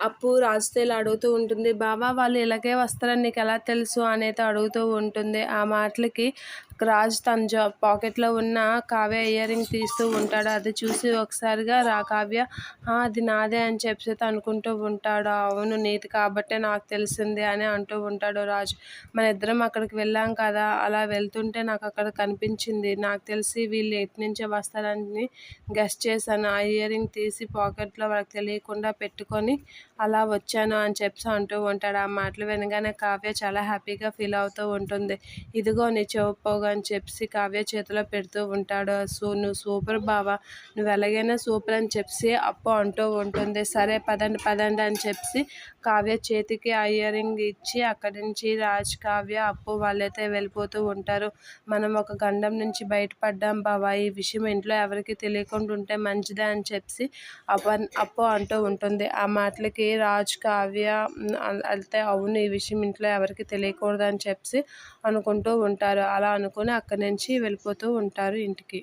అప్పు రాజుతేలు ఇలా అడుగుతూ ఉంటుంది. బావా వాళ్ళు ఇలాగే వస్తారని నీకు ఎలా తెలుసు? అనేది అడుగుతూ ఉంటుంది. ఆ మాటలకి రాజ్ తన జా పాకెట్లో ఉన్న కావ్య ఇయర్ రింగ్ తీస్తూ ఉంటాడు. అది చూసి ఒకసారిగా రా కావ్య అది నాదే అని చెప్పి అనుకుంటూ ఉంటాడు. అవును నీది కాబట్టే నాకు తెలిసింది అని అంటూ ఉంటాడు రాజు. మన ఇద్దరం అక్కడికి వెళ్ళాం కదా అలా వెళ్తుంటే నాకు అక్కడ కనిపించింది. నాకు తెలిసి వీళ్ళు ఎటు నుంచే వస్తారని గెస్ట్ చేశాను. ఆ ఇయర్ రింగ్ తీసి పాకెట్లో వాళ్ళకి తెలియకుండా పెట్టుకొని అలా వచ్చాను అని చెప్పి అంటూ ఉంటాడు. ఆ మాటలు వినగానే కావ్య చాలా హ్యాపీగా ఫీల్ అవుతూ ఉంటుంది. ఇదిగో నీ చెవుపోగు అని చెప్పి కావ్య చేతిలో పెడుతూ ఉంటాడు. సో నువ్వు సూపర్ బావా. నువ్వు ఎలాగైనా సూపర్ అని చెప్పి అప్పు అంటూ ఉంటుంది. సరే పదండి పదండి అని చెప్పి కావ్య చేతికి ఆ ఇయర్ రింగ్ ఇచ్చి అక్కడి నుంచి రాజ్ కావ్య అప్పు వాళ్ళైతే వెళ్ళిపోతూ ఉంటారు. మనం ఒక గండం నుంచి బయటపడ్డాం బావా. ఈ విషయం ఇంట్లో ఎవరికి తెలియకుండా ఉంటే మంచిదే అని చెప్పి అప్పు అప్పు అంటూ ఉంటుంది. ఆ మాటలకి రాజ్ కావ్య అయితే అవును. ఈ విషయం ఇంట్లో ఎవరికి తెలియకూడదు అని చెప్పి అనుకుంటూ ఉంటారు. అలా అనుకుని అక్కడి నుంచి వెళ్ళిపోతూ ఉంటారు ఇంటికి.